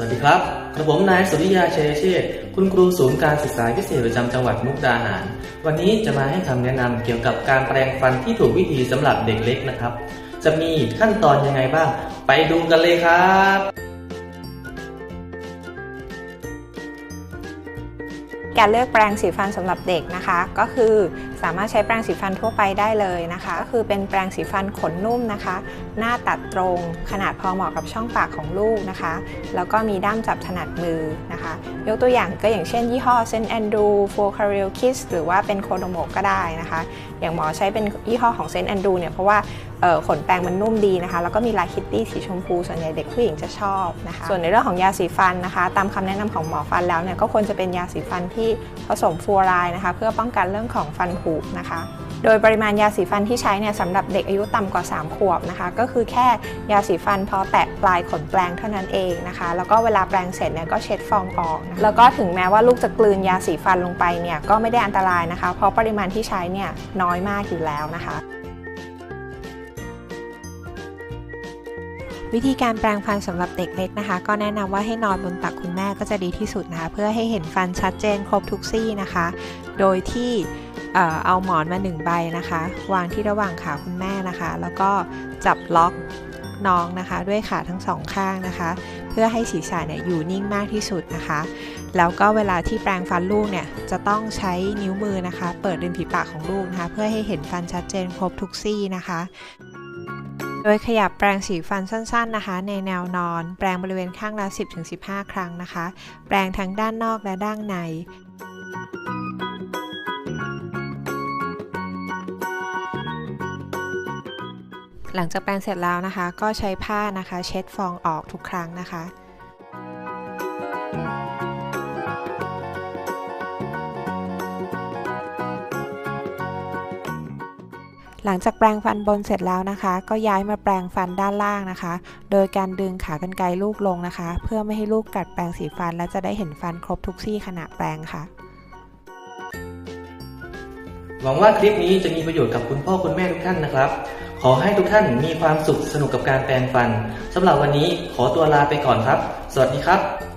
สวัสดีครับ กระผมนายสุริยาชัยเชษคุณครูศูนย์การศึกษาพิเศษประจำจังหวัดมุกดาหาร วันนี้จะมาให้คำแนะนำเกี่ยวกับการแปรงฟันที่ถูกวิธีสำหรับเด็กเล็กนะครับ จะมีขั้นตอนยังไงบ้าง ไปดูกันเลยครับ การเลือกแปรงสีฟันสำหรับเด็กนะคะ ก็คือสามารถใช้แปรงสีฟันทั่วไปได้เลยนะคะ ก็คือเป็นแปรงสีฟันขนนุ่มนะคะ หน้าตัดตรงขนาดพอเหมาะกับช่องปากของลูกนะคะ แล้วก็มีด้ามจับถนัดมือนะคะ ยกตัวอย่างก็อย่างเช่นยี่ห้อเซนแอนดูโฟคาริลคิสหรือว่าเป็นโคโดโมก็ได้นะคะ อย่างหมอใช้เป็นยี่ห้อของเซนแอนดูเนี่ยเพราะว่าขนแปรงมันนุ่มดีนะคะ แล้วก็มีลายคิตตี้สีชมพู ส่วนใหญ่เด็กผู้หญิงจะชอบนะคะ ส่วนในเรื่องของยาสีฟันนะคะ ตามคำแนะนำของหมอฟันแล้วเนี่ยก็ควรจะเป็นยาสีฟันที่ผสมฟลูออไรด์นะคะ เพื่อป้องกันเรื่องของฟันผุนะคะ โดยปริมาณยาสีฟันที่ใช้เนี่ยสำหรับเด็กอายุต่ำกว่า 3 ขวบนะคะ ก็คือแค่ยาสีฟันพอแตะปลายขนแปรงเท่านั้นเองนะคะ แล้วก็เวลาแปรงเสร็จเนี่ยก็เช็ดฟองออกนะแล้วก็ถึงแม้ว่าลูกจะกลืนยาสีฟันลงไปเนี่ยก็ไม่ได้อันตรายนะคะ เพราะปริมาณที่ใช้เนี่ยน้อยมากอยู่แล้วนะคะ วิธีการแปรงฟันสำหรับเด็กเล็กนะคะ ก็แนะนำว่าให้นอนบนตักคุณแม่ก็จะดีที่สุดนะคะเพื่อให้เห็นฟันชัดเจนครบทุกซี่นะคะ โดยที่เอาหมอนมาหนึ่งใบนะคะ วางที่ระหว่างขาคุณแม่นะคะ แล้วก็จับล็อกน้องนะคะ ด้วยขาทั้งสองข้างนะคะ เพื่อให้ศีรษะเนี่ยอยู่นิ่งมากที่สุดนะคะ แล้วก็เวลาที่แปรงฟันลูกเนี่ยจะต้องใช้นิ้วมือนะคะ เปิดริมฝีปากของลูกนะคะ เพื่อให้เห็นฟันชัดเจนครบทุกซี่นะคะ ดยขยับแปรงสีฟันสั้นๆนะคะ ในแนวนอน แปรงบริเวณข้างละ 10-15 ครั้งนะคะ แปรงทั้งด้านนอกและด้านในหลังจากแปรงเสร็จแล้วนะคะ ก็ใช้ผ้านะคะ เช็ดฟองออกทุกครั้งนะคะ หลังจากแปรงฟันบนเสร็จแล้วนะคะ ก็ย้ายมาแปรงฟันด้านล่างนะคะ โดยการดึงขากรรไกรลูกลงนะคะ เพื่อไม่ให้ลูกกัดแปรงสีฟัน และจะได้เห็นฟันครบทุกซี่ขณะแปรงค่ะ หวังว่าคลิปนี้จะมีประโยชน์กับคุณพ่อคุณแม่ทุกท่านนะครับ ขอให้ทุกท่านมีความสุขสนุกกับการแปรงฟันสำหรับวันนี้ขอตัวลาไปก่อนครับ สวัสดีครับ